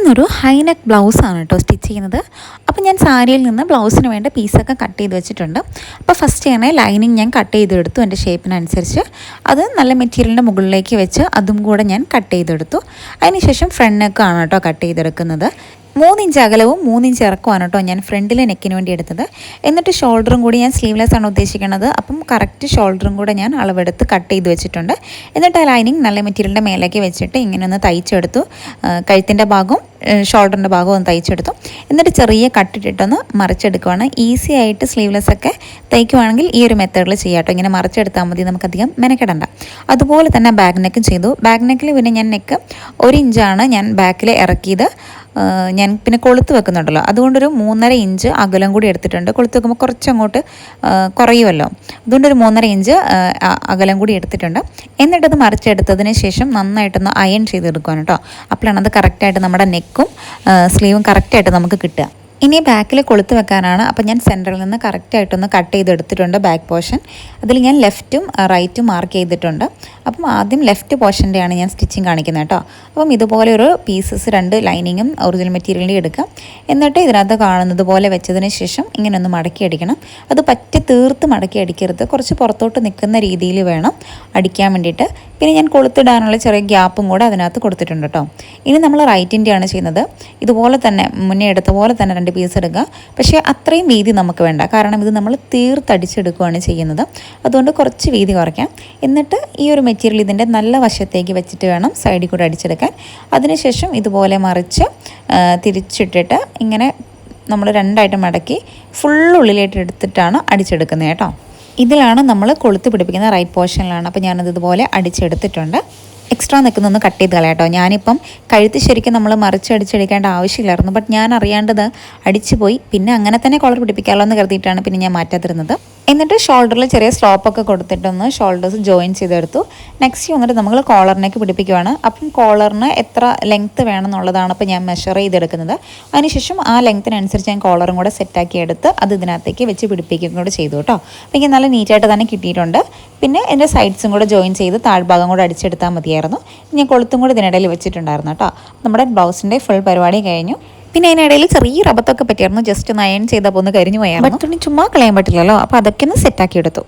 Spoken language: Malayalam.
ഇന്നൊരു ഹൈനെക്ക് ബ്ലൗസാണ് കേട്ടോ സ്റ്റിച്ച് ചെയ്യുന്നത്. അപ്പോൾ ഞാൻ സാരിയിൽ നിന്ന് ബ്ലൗസിന് വേണ്ട പീസൊക്കെ കട്ട് ചെയ്ത് വെച്ചിട്ടുണ്ട്. അപ്പോൾ ഫസ്റ്റ് തന്നെ ലൈനിങ് ഞാൻ കട്ട് ചെയ്തെടുത്തു എന്റെ ഷേപ്പിനനുസരിച്ച് അത് നല്ല മെറ്റീരിയലിന്റെ മുകളിലേക്ക് വെച്ച് അതും കൂടെ ഞാൻ കട്ട് ചെയ്തെടുത്തു. അതിനുശേഷം ഫ്രണ്ട് നെക്കാണ് കേട്ടോ കട്ട് ചെയ്തെടുക്കുന്നത്. മൂന്നിഞ്ച് അകലവും മൂന്നിഞ്ച് ഇറക്കുമാണ് കേട്ടോ ഞാൻ ഫ്രണ്ടിലെ നെക്കിന് വേണ്ടി എടുത്തത്. എന്നിട്ട് ഷോൾഡറും കൂടി ഞാൻ സ്ലീവ്ലെസ് ആണ് ഉദ്ദേശിക്കുന്നത് അപ്പം കറക്റ്റ് ഷോൾഡറും കൂടെ ഞാൻ അളവെടുത്ത് കട്ട് ചെയ്ത് വെച്ചിട്ടുണ്ട്. എന്നിട്ട് ആ ലൈനിങ് നല്ല മെറ്റീരിയലിന്റെ മേലേക്ക് വെച്ചിട്ട് ഇങ്ങനെ ഒന്ന് തയ്ച്ചെടുത്തു. കഴുത്തിന്റെ ഭാഗവും ഷോൾഡറിന്റെ ഭാഗം ഒന്ന് തയ്ച്ചെടുത്തു. എന്നിട്ട് ചെറിയ കട്ടിട്ടിട്ടൊന്ന് മറിച്ചെടുക്കുവാണ്. ഈസി ആയിട്ട് സ്ലീവ്ലെസ് ഒക്കെ തയ്ക്കുവാണെങ്കിൽ ഈ ഒരു മെത്തേഡിൽ ചെയ്യാം കേട്ടോ. ഇങ്ങനെ മറിച്ചെടുത്താൽ മതി നമുക്കധികം മെനക്കെടണ്ട. അതുപോലെ തന്നെ ബാക്ക് നെക്കും ചെയ്തു. ബാക്ക് നെക്കിൽ പിന്നെ ഞാൻ നെക്ക് ഒരു ഇഞ്ചാണ് ഞാൻ ബാക്കിൽ ഇറക്കിയത്. ഞാൻ പിന്നെ കൊളുത്ത് വെക്കുന്നുണ്ടല്ലോ. അതുകൊണ്ടൊരു മൂന്നര ഇഞ്ച് അകലം കൂടി എടുത്തിട്ടുണ്ട്. കൊളുത്ത് വെക്കുമ്പോൾ കുറച്ചങ്ങോട്ട് കുറയുമല്ലോ അതുകൊണ്ടൊരു മൂന്നര ഇഞ്ച് അകലം കൂടി എടുത്തിട്ടുണ്ട്. എന്നിട്ടത് മറിച്ചെടുത്തതിന് ശേഷം നന്നായിട്ടൊന്ന് അയൺ ചെയ്തെടുക്കുകയാണ് കേട്ടോ. അപ്പോഴാണ് അത് കറക്റ്റായിട്ട് നമ്മുടെ നെക്കും സ്ലീവും കറക്റ്റായിട്ട് നമുക്ക് കിട്ടുക. ഇനി ബാക്കിൽ കൊളുത്ത് വെക്കാനാണ്. അപ്പോൾ ഞാൻ സെന്ററിൽ നിന്ന് കറക്റ്റായിട്ടൊന്ന് കട്ട് ചെയ്തെടുത്തിട്ടുണ്ട് ബാക്ക് പോർഷൻ അതിൽ ഞാൻ ലെഫ്റ്റും റൈറ്റും മാർക്ക് ചെയ്തിട്ടുണ്ട്. അപ്പം ആദ്യം ലെഫ്റ്റ് പോർഷന്റെയാണ് ഞാൻ സ്റ്റിച്ചിങ് കാണിക്കുന്നത് കേട്ടോ. അപ്പം ഇതുപോലെ ഒരു പീസസ് രണ്ട് ലൈനിങ്ങും ഒറിജിനൽ മെറ്റീരിയലിന്റെ എടുക്കാം. എന്നിട്ട് ഇതിനകത്ത് കാണുന്നത് പോലെ വെച്ചതിന് ശേഷം ഇങ്ങനെ ഒന്ന് മടക്കി അടിക്കണം. അത് പറ്റി തീർത്ത് മടക്കി അടിക്കരുത്. കുറച്ച് പുറത്തോട്ട് നിൽക്കുന്ന രീതിയിൽ വേണം അടിക്കാൻ വേണ്ടിയിട്ട്. പിന്നെ ഞാൻ കൊളുത്തിടാനുള്ള ചെറിയ ഗ്യാപ്പും കൂടെ അതിനകത്ത് കൊടുത്തിട്ടുണ്ട് കേട്ടോ. ഇനി നമ്മൾ റൈറ്റിന്റെയാണ് ചെയ്യുന്നത്. ഇതുപോലെ തന്നെ മുന്നേ എടുത്ത പോലെ തന്നെ രണ്ട് പീസ് എടുക്കുക. പക്ഷേ അത്രയും വീതി നമുക്ക് വേണ്ട. കാരണം ഇത് നമ്മൾ തീർത്തടിച്ചെടുക്കുകയാണ് ചെയ്യുന്നത്. അതുകൊണ്ട് കുറച്ച് വീതി കുറയ്ക്കാം. എന്നിട്ട് ഈ ഒരു ഇതിന്റെ നല്ല വശത്തേക്ക് വെച്ചിട്ട് വേണം സൈഡിൽ കൂടെ അടിച്ചെടുക്കാൻ. അതിനുശേഷം ഇതുപോലെ മറിച്ച് തിരിച്ചിട്ടിട്ട് ഇങ്ങനെ നമ്മൾ രണ്ടായിട്ട് മടക്കി ഫുൾ ഉള്ളിലേക്ക് എടുത്തിട്ടാണ് അടിച്ചെടുക്കുന്നത് കേട്ടോ. ഇതിലാണ് നമ്മൾ കൊളുത്ത് പിടിപ്പിക്കുന്ന റൈറ്റ് പോർഷനിലാണ് അപ്പോൾ ഞാനത് ഇതുപോലെ അടിച്ചെടുത്തിട്ടുണ്ട്. എക്സ്ട്രാ നിൽക്കുന്നൊന്ന് കട്ട് ചെയ്ത് കളയാട്ടോ ഞാനിപ്പം കഴുത്ത് ശരിക്കും നമ്മൾ മറിച്ച് മറിച്ചടിച്ചെടുക്കേണ്ട ആവശ്യമില്ലായിരുന്നു. ബട്ട് ഞാൻ അറിയാണ്ടത് അടിച്ചു പോയി പിന്നെ അങ്ങനെ തന്നെ കോളർ പിടിപ്പിക്കാമല്ലോ എന്ന് കരുതിയിട്ടാണ് പിന്നെ ഞാൻ മാറ്റാതിരുന്നത്. എന്നിട്ട് ഷോൾഡറിൽ ചെറിയ സ്ലോപ്പൊക്കെ കൊടുത്തിട്ടൊന്ന് ഷോൾഡേഴ്സ് ജോയിൻ ചെയ്തെടുത്തു. നെക്സ്റ്റ് വന്നിട്ട് നമ്മൾ കോളറിനേക്ക് പിടിപ്പിക്കുവാണ്. അപ്പം കോളറിന് എത്ര ലെങ്ത്ത് വേണമെന്നുള്ളതാണ് ഇപ്പോൾ ഞാൻ മെഷർ ചെയ്തെടുക്കുന്നത്. അതിനുശേഷം ആ ലെങ്ത്തിനനുസരിച്ച് ഞാൻ കോളറും കൂടെ സെറ്റാക്കി എടുത്ത് അത് ഇതിനകത്തേക്ക് വെച്ച് പിടിപ്പിക്കുകയും കൂടെ ചെയ്തു കേട്ടോ. അപ്പോൾ എനിക്ക് നല്ല നീറ്റായിട്ട് തന്നെ കിട്ടിയിട്ടുണ്ട്. പിന്നെ എന്റെ സൈഡ്സും കൂടെ ജോയിൻ ചെയ്ത് താഴ്ഭാഗം കൂടെ അടിച്ചെടുത്താൽ മതിയായിരുന്നു. ഞാൻ കൊളുത്തും കൂടെ ഇതിനിടയിൽ വെച്ചിട്ടുണ്ടായിരുന്നു കേട്ടോ. നമ്മുടെ ബ്ലൗസിന്റെ ഫുൾ പരിപാടി കഴിഞ്ഞു. പിന്നെ അതിനിടയിൽ ചെറിയ റബത്തൊക്കെ പറ്റിയായിരുന്നു. ജസ്റ്റ് ഒന്ന് അയൺ ചെയ്തപ്പോൾ ഒന്ന് കരിഞ്ഞു പോയാൽ തുണി ചുമ്മാ കളയാൻ പറ്റില്ലല്ലോ. അപ്പോൾ അതൊക്കെ ഒന്ന് സെറ്റാക്കി എടുത്തു.